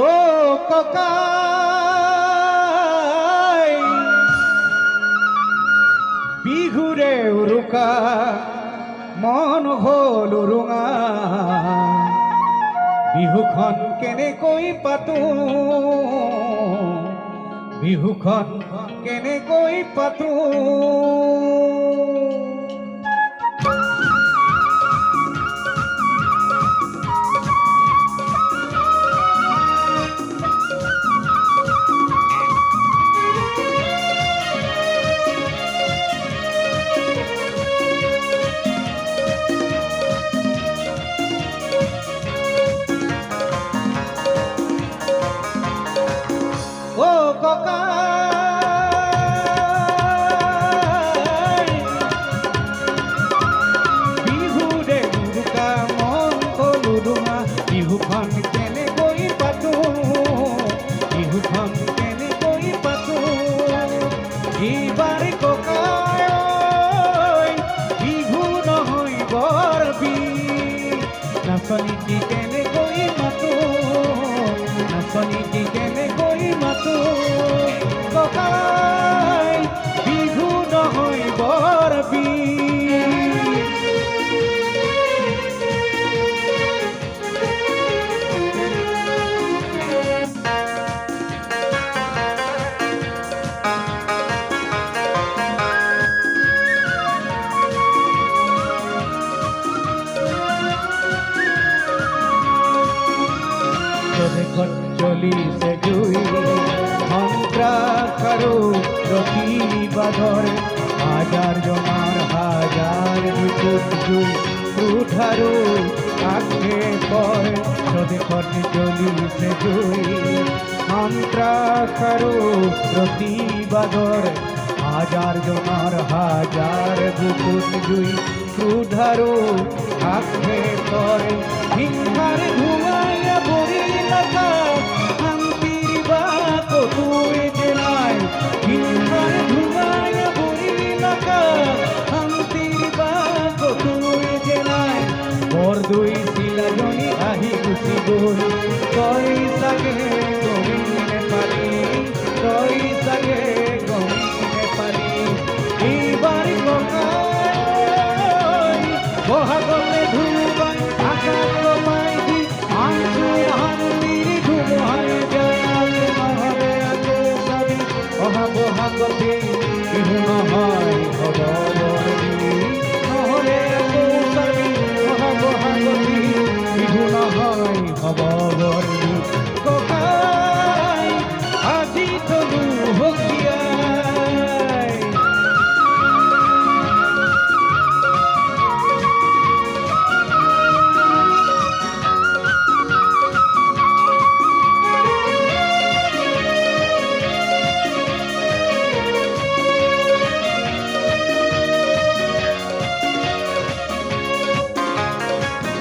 ও ককাই। বিহুৰে উৰুকা মন হ'ল উৰুঙা। বিহুখন কেনেকৈ পাতো? বিহুখন কেনেকৈ পাতো? নাচনীটি কৰি মাতো? নাচনীটি কৰি মাতো? ককাই দেখত চলিছে জুই সন্ত্ৰাস আৰু প্ৰতিবাদৰ হাজাৰ জনাৰ হাজাৰ বিপুত জুই। ক্ৰোধ আৰু আক্ষেপৰ স্বদেশত জ্বলিছে জুই সন্ত্ৰাস আৰু প্ৰতিবাদৰ হাজাৰ জনাৰ হাজাৰ বুকুত জুই। ক্ৰোধ আৰু আক্ষেপৰ হিংসাৰ ধোঁৱাই গুচি গ'ল তই চাগে গমি নেপালি তই চাগে গমি নেপালি। এইবাৰ বহাগলে ধুবাই আকাশ কমাই দি আনচুৰ শান্তিৰ ধুমুহাই যায় নহ'লে আকৌ চাবি অহা বহাগতে বিহু নহয় হ'ব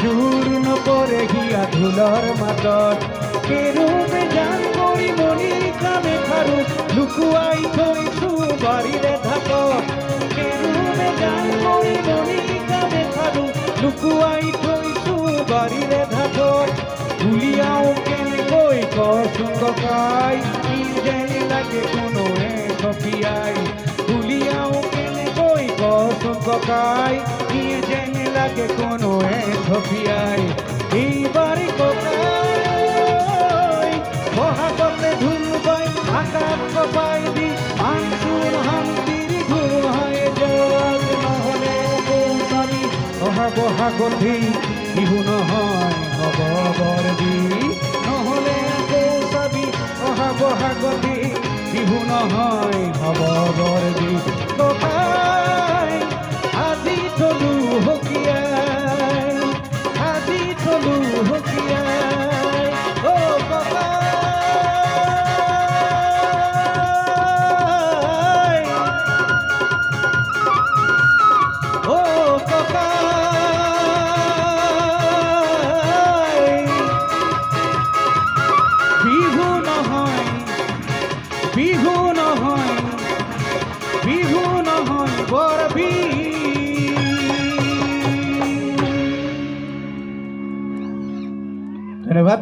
জোৰ নপৰে হিয়া ঢোলৰ মাতত কেৰুবে জান কৰি মণি কামে খাৰু লুকুৱাই থৈছো বাৰীৰে ঢাকত কেৰুবে জান কৰি মণি কামে খাৰু লুকুৱাই থৈছো বাৰীৰে ঢাকত উলিয়াও কেনেকৈ কচোন ককাই ই যেন লাগে খপিয়াই উলিয়াও কেনেকৈ কচোন ককাই ই যেন লাগে কোনোৱে খপিয়াই এইবাৰ ককাই বহাগতে ধুল বাই আকাশ কপাই দি আনচুৰ শান্তিৰ ধুমুহাই যাক নহ'লে চাবি অহা বহাগতে বিহু নহয় হ'ব বৰদি নহ'লে আকৌ চাবি অহা বহাগতে বিহু নহয় হ'ব বৰদি নহয় বৰ বিহু ধন্যবাদ